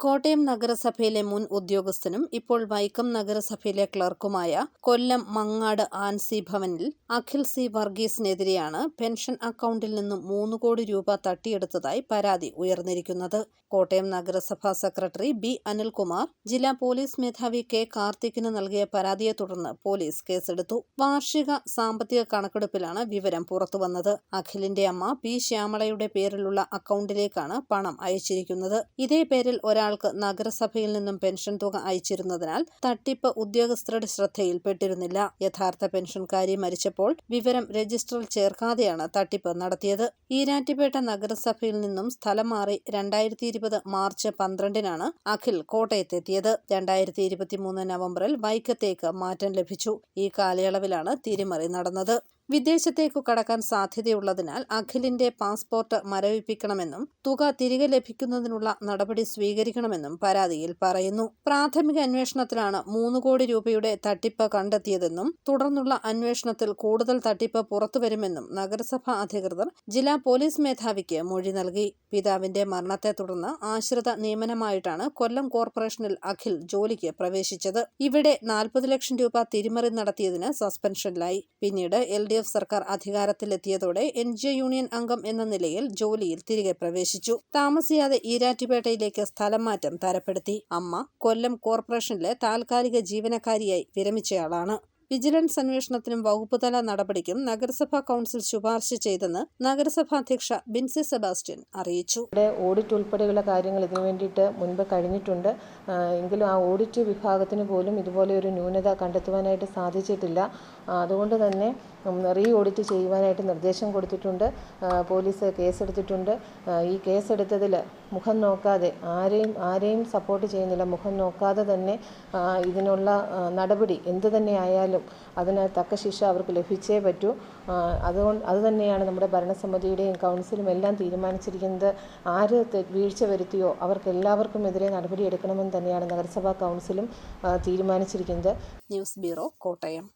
കോട്ടയം നഗരസഭയിലെ മുൻ ഉദ്യോഗസ്ഥനും ഇപ്പോൾ വൈക്കം നഗരസഭയിലെ ക്ലർക്കുമായ കൊല്ലം മങ്ങാട് ആൻസി ഭവനിൽ അഖിൽ സി വർഗീസിനെതിരെയാണ് പെൻഷൻ അക്കൗണ്ടിൽ നിന്നും മൂന്ന് കോടി രൂപ തട്ടിയെടുത്തതായി പരാതി ഉയർന്നിരിക്കുന്നത്. കോട്ടയം നഗരസഭാ സെക്രട്ടറി ബി അനിൽകുമാർ ജില്ലാ പോലീസ് മേധാവി കെ കാർത്തിക്കിന് നൽകിയ പരാതിയെ തുടർന്ന് പോലീസ് കേസെടുത്തു. വാർഷിക സാമ്പത്തിക കണക്കെടുപ്പിലാണ് വിവരം പുറത്തുവന്നത്. അഖിലിന്റെ അമ്മ പി ശ്യാമളയുടെ പേരിലുള്ള അക്കൗണ്ടിലേക്കാണ് പണം അയച്ചിരിക്കുന്നത്. ഇതേ പേരിൽ ഒരാൾക്ക് നഗരസഭയിൽ നിന്നും പെൻഷൻ തുക അയച്ചിരുന്നതിനാൽ തട്ടിപ്പ് ഉദ്യോഗസ്ഥരുടെ ശ്രദ്ധയിൽപ്പെട്ടിരുന്നില്ല. യഥാർത്ഥ പെൻഷൻകാരി മരിച്ചപ്പോൾ വിവരം രജിസ്റ്ററിൽ ചേർക്കാതെയാണ് തട്ടിപ്പ് നടത്തിയത്. ഈരാറ്റുപേട്ട നഗരസഭയിൽ നിന്നും സ്ഥലം മാറി രണ്ടായിരത്തി ഇരുപത് മാർച്ച് പന്ത്രണ്ടിനാണ് അഖിൽ കോട്ടയത്തെത്തിയത്. രണ്ടായിരത്തി ഇരുപത്തിമൂന്ന് നവംബറിൽ വൈക്കത്തേക്ക് മാറ്റം ലഭിച്ചു. ഈ കാലയളവിലാണ് തിരിമറി നടന്നത്. വിദേശത്തേക്കു കടക്കാൻ സാധ്യതയുള്ളതിനാൽ അഖിലിന്റെ പാസ്പോർട്ട് മരവിപ്പിക്കണമെന്നും തുക തിരികെ ലഭിക്കുന്നതിനുള്ള നടപടി സ്വീകരിക്കണമെന്നും പരാതിയിൽ പറയുന്നു. പ്രാഥമിക അന്വേഷണത്തിലാണ് മൂന്ന് കോടി രൂപയുടെ തട്ടിപ്പ് കണ്ടെത്തിയതെന്നും തുടർന്നുള്ള അന്വേഷണത്തിൽ കൂടുതൽ തട്ടിപ്പ് പുറത്തുവരുമെന്നും നഗരസഭാ അധികൃതർ ജില്ലാ പോലീസ് മേധാവിക്ക് മൊഴി നൽകി. പിതാവിന്റെ മരണത്തെ തുടർന്ന് ആശ്രിത നിയമനമായിട്ടാണ് കൊല്ലം കോർപ്പറേഷനിൽ അഖിൽ ജോലിക്ക് പ്രവേശിച്ചത്. ഇവിടെ നാൽപ്പത് ലക്ഷം രൂപ തിരിമറി നടത്തിയതിന് സസ്പെൻഷനിലായി. പിന്നീട് എൽ ഡി എഫ് സർക്കാർ അധികാരത്തിലെത്തിയതോടെ എൻ ജി യൂണിയൻ അംഗം എന്ന നിലയിൽ ജോലിയിൽ തിരികെ പ്രവേശിച്ചു. താമസിയാതെ ഈരാറ്റുപേട്ടയിലേക്ക് സ്ഥലം മാറ്റം തരപ്പെടുത്തി. അമ്മ കൊല്ലം കോർപ്പറേഷനിലെ താൽക്കാലിക ജീവനക്കാരിയായി വിരമിച്ചയാളാണ്. വിജിലൻസ് അന്വേഷണത്തിനും വകുപ്പുതല നടപടിക്കും നഗരസഭാ കൗൺസിൽ ശുപാർശ ചെയ്തെന്ന് നഗരസഭാ അധ്യക്ഷ ബിൻസി സെബാസ്റ്റ്യൻ അറിയിച്ചു. ഓഡിറ്റ് ഉൾപ്പെടെയുള്ള കാര്യങ്ങൾ ഇതിനു വേണ്ടിയിട്ട് മുൻപ് കഴിഞ്ഞിട്ടുണ്ട്. എങ്കിലും ആ ഓഡിറ്റ് വിഭാഗത്തിന് പോലും ഇതുപോലെ ഒരു ന്യൂനത കണ്ടെത്തുവാനായിട്ട് സാധിച്ചിട്ടില്ല. അതുകൊണ്ട് തന്നെ റീ ഓഡിറ്റ് ചെയ്യുവാനായിട്ട് നിർദ്ദേശം കൊടുത്തിട്ടുണ്ട്. പോലീസ് കേസെടുത്തിട്ടുണ്ട്. ഈ കേസെടുത്തതിൽ മുഖം നോക്കാതെ ആരെയും ആരെയും സപ്പോർട്ട് ചെയ്യുന്നില്ല. മുഖം നോക്കാതെ തന്നെ ഇതിനുള്ള നടപടി എന്തു തന്നെ ആയാലും അതിന് തക്ക ശിക്ഷ അവർക്ക് ലഭിച്ചേ പറ്റൂ. അതുകൊണ്ട് അതുതന്നെയാണ് നമ്മുടെ ഭരണസമിതിയുടെയും കൗൺസിലും എല്ലാം തീരുമാനിച്ചിരിക്കുന്നത്. ആര് വീഴ്ച വരുത്തിയോ അവർക്ക് എല്ലാവർക്കും എതിരെ നടപടിയെടുക്കണമെന്ന് തന്നെയാണ് നഗരസഭാ കൗൺസിലും തീരുമാനിച്ചിരിക്കുന്നത്. News bureau Kottayam.